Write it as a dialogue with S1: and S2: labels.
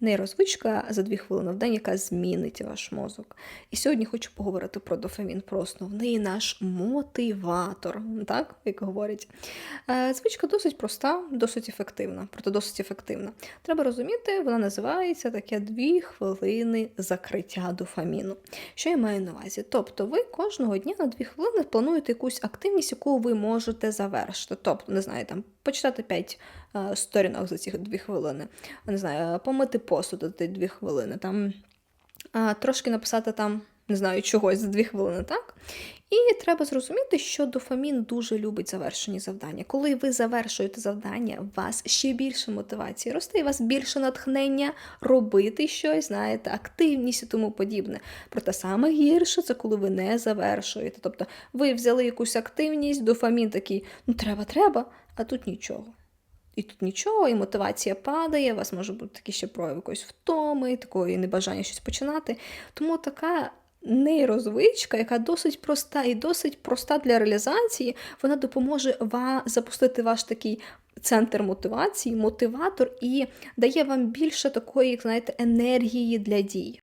S1: нейрозвичка за 2 хвилини в день, яка змінить ваш мозок. І сьогодні хочу поговорити про дофамін, про основний наш мотиватор, так, як говорять. Е, Звичка досить проста, досить ефективна, проте досить ефективна. Треба розуміти, вона називається таке 2 хвилини закриття дофаміну. Що я маю на увазі? Тобто ви кожного дня на 2 хвилини плануєте якусь активність, яку ви можете завершити. Тобто, не знаю, там почитати 5 е, сторінок за ці 2 хвилини, не знаю, помити посуд за ті 2 хвилини, там е, трошки написати там. Не знаю, чогось за дві хвилини, так? І треба зрозуміти, що дофамін дуже любить завершені завдання. Коли ви завершуєте завдання, у вас ще більше мотивації росте, і у вас більше натхнення робити щось, знаєте, активність і тому подібне. Проте саме гірше це коли ви не завершуєте. Тобто ви взяли якусь активність, дофамін такий, ну треба, треба, а тут нічого. І тут нічого, і мотивація падає, у вас може бути такі ще прояви якоїсь втоми, такої небажання щось починати. Тому така нейрозвичка, яка досить проста і досить проста для реалізації, вона допоможе вам запустити ваш такий центр мотивації, мотиватор і дає вам більше такої, знаєте, енергії для дій.